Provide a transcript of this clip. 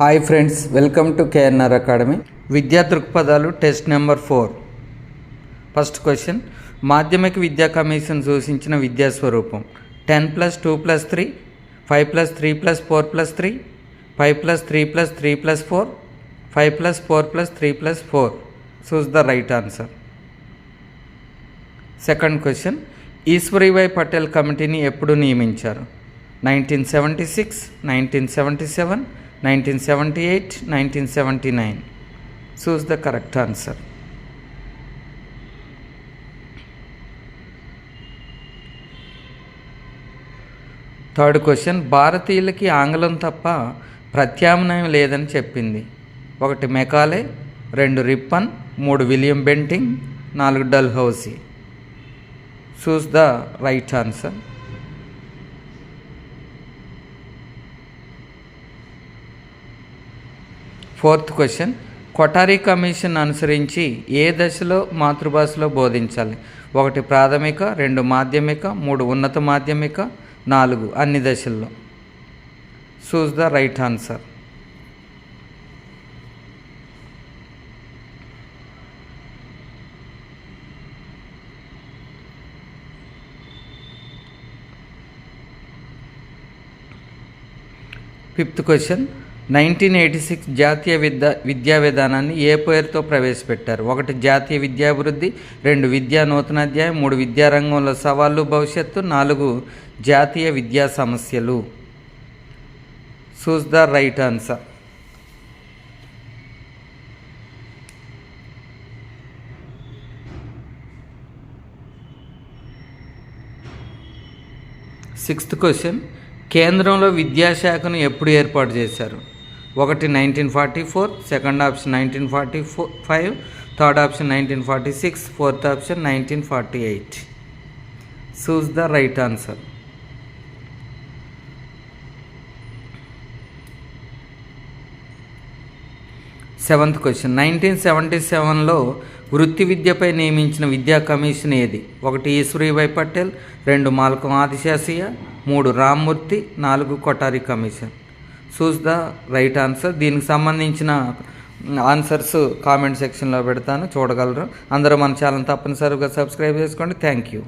Hi friends welcome to KNR academy. విద్యా దృక్పథాలు test number four. First question మాధ్యమిక విద్యా కమిషన్ సూచించిన విద్యా స్వరూపం. Ten plus two plus three five plus three plus four plus three five plus three plus three plus four five plus four plus three plus four. Choose the right answer second question Ishwaribhai Patel కమిటీని ఎప్పుడు నియమించారు? Nineteen seventy six nineteen seventy seven nineteen seventy eight nineteen seventy nine. Choose the correct answer third question భారతీయులకి ఆంగ్లం తప్ప ప్రత్యామ్నాయం లేదని చెప్పింది. ఒకటి Macaulay రెండు రిప్పన్ మూడు విలియం బెంటింగ్ నాలుగు Dalhousie choose the right answer fourth question. Kothari commission అనుసరించి ఏ దశలో మాతృభాషలో బోధించాలి? ఒకటి ప్రాథమిక రెండు మాధ్యమిక మూడు ఉన్నత మాధ్యమిక నాలుగు అన్ని దశల్లో. Choose the right answer fifth question nineteen eighty six జాతీయ విద్యా విద్యా విధానాన్ని ఏ పేరుతో ప్రవేశపెట్టారు? ఒకటి జాతీయ విద్యాభివృద్ధి రెండు విద్యా నూతనాధ్యాయం మూడు విద్యారంగంలో సవాళ్ళు భవిష్యత్తు నాలుగు జాతీయ విద్యా సమస్యలు. Choose the right answer sixth question కేంద్రంలో విద్యాశాఖను ఎప్పుడు ఏర్పాటు చేశారు? ఒకటి nineteen forty four second option nineteen forty four five third option nineteen forty six fourth option nineteen forty eight. Choose the right answer seventh question nineteen seventy సెవెన్లో వృత్తి విద్యపై నియమించిన విద్యా కమిషన్ ఏది? ఒకటి ఈశ్వరీభాయ్ పటేల్ రెండు మాల్కం ఆదిశాసియ మూడు రామ్మూర్తి నాలుగు Kothari commission. Choose the right answer దీనికి సంబంధించిన ఆన్సర్స్ కామెంట్ సెక్షన్లో పెడతాను. చూడగలరు. అందరూ మన ఛానల్ తప్పనిసరిగా సబ్స్క్రైబ్ చేసుకోండి. Thank you